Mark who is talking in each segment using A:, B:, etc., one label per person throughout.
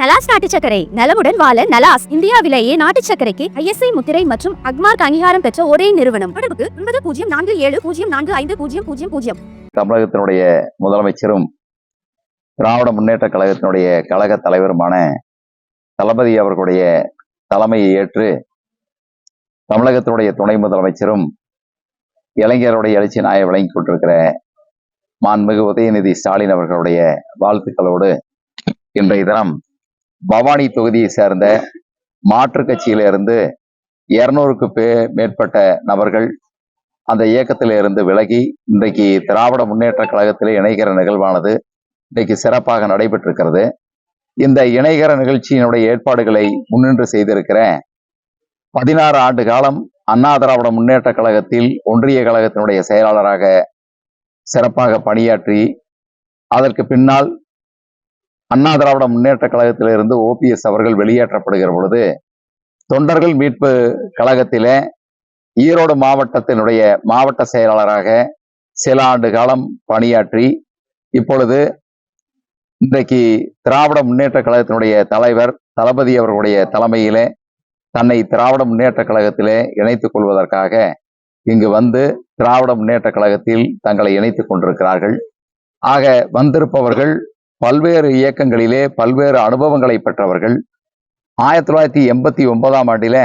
A: நலாஸ் நாட்டு சக்கரை நலமுடன் வாழ நலாஸ் இந்தியாவிலேயே நாட்டு சக்கரைக்கு ஐஎஸ்ஐ முத்திரை மற்றும் அக்மார்க் அங்கீகாரம் பெற்ற ஒரே நிறுவனம். தொடர்புக்கு ஒன்பது பூஜ்ஜியம் நான்கு ஏழு பூஜ்ஜியம் நான்கு ஐந்து பூஜ்ஜியம் பூஜ்ஜியம் பூஜ்ஜியம்.
B: தமிழகத்தினுடைய முதலமைச்சரும் திராவிட முன்னேற்ற கழகத்தினுடைய கழக தலைவருமான தளபதி அவர்களுடைய தலைமையை ஏற்று தமிழகத்தினுடைய துணை முதலமைச்சரும் இளைஞருடைய எழுச்சி நாயை வழங்கி கொண்டிருக்கிற மாண்புமிகு உதயநிதி ஸ்டாலின் அவர்களுடைய வாழ்த்துக்களோடு இன்றைய தினம் பவானி தொகுதியை சேர்ந்த மாற்று கட்சியில இருந்து இருநூறுக்கு பே மேற்பட்ட நபர்கள் அந்த இயக்கத்தில இருந்து விலகி இன்றைக்கு திராவிட முன்னேற்ற கழகத்திலே இணைகிற நிகழ்வானது இன்றைக்கு சிறப்பாக நடைபெற்றிருக்கிறது. இந்த இணைகர நிகழ்ச்சியினுடைய ஏற்பாடுகளை முன்னின்று செய்திருக்கிற பதினாறு ஆண்டு காலம் அண்ணா திராவிட முன்னேற்ற கழகத்தில் ஒன்றிய கழகத்தினுடைய செயலாளராக சிறப்பாக பணியாற்றி அதற்கு பின்னால் அண்ணா திராவிட முன்னேற்ற கழகத்திலிருந்து ஓபிஎஸ் அவர்கள் வெளியேற்றப்படுகிற பொழுது தொண்டர்கள் மீட்பு கழகத்திலே ஈரோடு மாவட்டத்தினுடைய மாவட்ட செயலாளராக சில ஆண்டு காலம் பணியாற்றி இப்பொழுது இன்றைக்கு திராவிட முன்னேற்ற கழகத்தினுடைய தலைவர் தளபதி அவர்களுடைய தலைமையிலே தன்னை திராவிட முன்னேற்ற கழகத்திலே இணைத்துக் கொள்வதற்காக இங்கு வந்து திராவிட முன்னேற்ற கழகத்தில் தங்களை இணைத்துக் கொண்டிருக்கிறார்கள். ஆக வந்திருப்பவர்கள் பல்வேறு இயக்கங்களிலே பல்வேறு அனுபவங்களை பெற்றவர்கள். ஆயிரத்தி தொள்ளாயிரத்தி எண்பத்தி ஒன்பதாம் ஆண்டில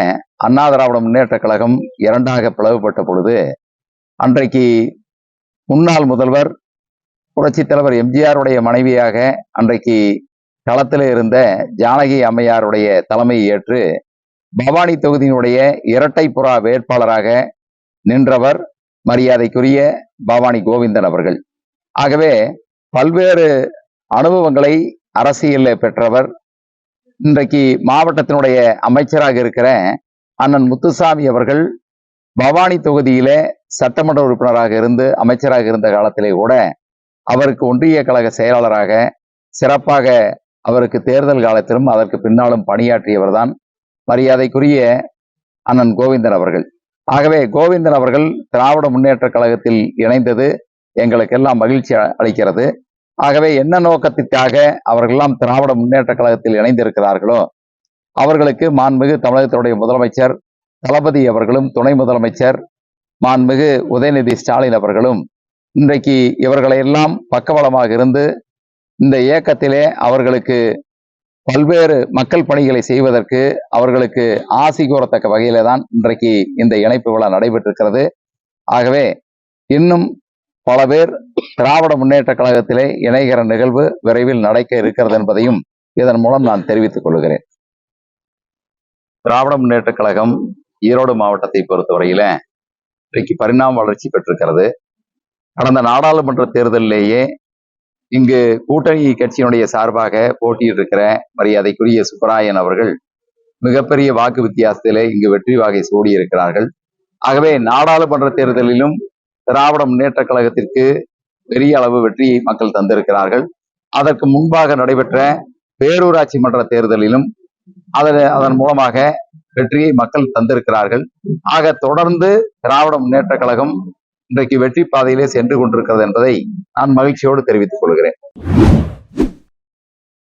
B: அண்ணா திராவிட முன்னேற்ற கழகம் இரண்டாக பிளவுபட்ட பொழுது அன்றைக்கு முன்னாள் முதல்வர் புரட்சித் தலைவர் எம்ஜிஆருடைய மனைவியாக அன்றைக்கு களத்தில் இருந்த ஜானகி அம்மையாருடைய தலைமையை ஏற்று பவானி தொகுதியினுடைய இரட்டை புறா வேட்பாளராக நின்றவர் மரியாதைக்குரிய பவானி கோவிந்தன் அவர்கள். ஆகவே பல்வேறு அனுபவங்களை அரசியலில் பெற்றவர். இன்றைக்கு மாவட்டத்தினுடைய அமைச்சராக இருக்கிற அண்ணன் முத்துசாமி அவர்கள் பவானி தொகுதியில சட்டமன்ற உறுப்பினராக இருந்து அமைச்சராக இருந்த காலத்திலே கூட அவருக்கு ஒன்றிய கழக செயலாளராக சிறப்பாக அவருக்கு தேர்தல் காலத்திலும் அதற்கு பின்னாலும் பணியாற்றியவர் தான் மரியாதைக்குரிய அண்ணன் கோவிந்தன் அவர்கள். ஆகவே கோவிந்தன் அவர்கள் திராவிட முன்னேற்ற கழகத்தில் இணைந்தது. எங்களுக்கெல்லாம் மகிழ்ச்சி அளிக்கிறது. ஆகவே என்ன நோக்கத்திற்காக அவர்களெல்லாம் திராவிட முன்னேற்ற கழகத்தில் இணைந்திருக்கிறார்களோ அவர்களுக்கு மாண்புமிகு தமிழகத்தினுடைய முதலமைச்சர் தளபதி அவர்களும் துணை முதலமைச்சர் மாண்புமிகு உதயநிதி ஸ்டாலின் அவர்களும் இன்றைக்கு இவர்களையெல்லாம் பக்கபலமாக இருந்து இந்த இயக்கத்திலே அவர்களுக்கு பல்வேறு மக்கள் பணிகளை செய்வதற்கு அவர்களுக்கு ஆசி கூறத்தக்க வகையில தான் இன்றைக்கு இந்த இணைப்பு விழா நடைபெற்றிருக்கிறது. ஆகவே இன்னும் பல பேர் திராவிட முன்னேற்ற கழகத்திலே இணைகிற நிகழ்வு விரைவில் நடக்க இருக்கிறது என்பதையும் இதன் மூலம் நான் தெரிவித்துக் கொள்கிறேன். திராவிட முன்னேற்ற கழகம் ஈரோடு மாவட்டத்தை பொறுத்தவரையில இன்றைக்கு பரிணாம வளர்ச்சி பெற்றிருக்கிறது. கடந்த நாடாளுமன்ற தேர்தலிலேயே இங்கு கூட்டணி கட்சியினுடைய சார்பாக போட்டியிட்டிருக்கிற மரியாதைக்குரிய சுப்பராயன் அவர்கள் மிகப்பெரிய வாக்கு வித்தியாசத்திலே இங்கு வெற்றி வாகை சூடியிருக்கிறார்கள். ஆகவே நாடாளுமன்ற தேர்தலிலும் திராவிட முன்னேற்ற கழகத்திற்கு பெரிய அளவு வெற்றியை மக்கள் தந்திருக்கிறார்கள். அதற்கு முன்பாக நடைபெற்ற பேரூராட்சி மன்ற தேர்தலிலும் அதன் அதன் மூலமாக வெற்றியை மக்கள் தந்திருக்கிறார்கள். ஆக தொடர்ந்து திராவிட முன்னேற்ற கழகம் இன்றைக்கு வெற்றி பாதையிலே சென்று கொண்டிருக்கிறது என்பதை நான் மகிழ்ச்சியோடு தெரிவித்துக் கொள்கிறேன்.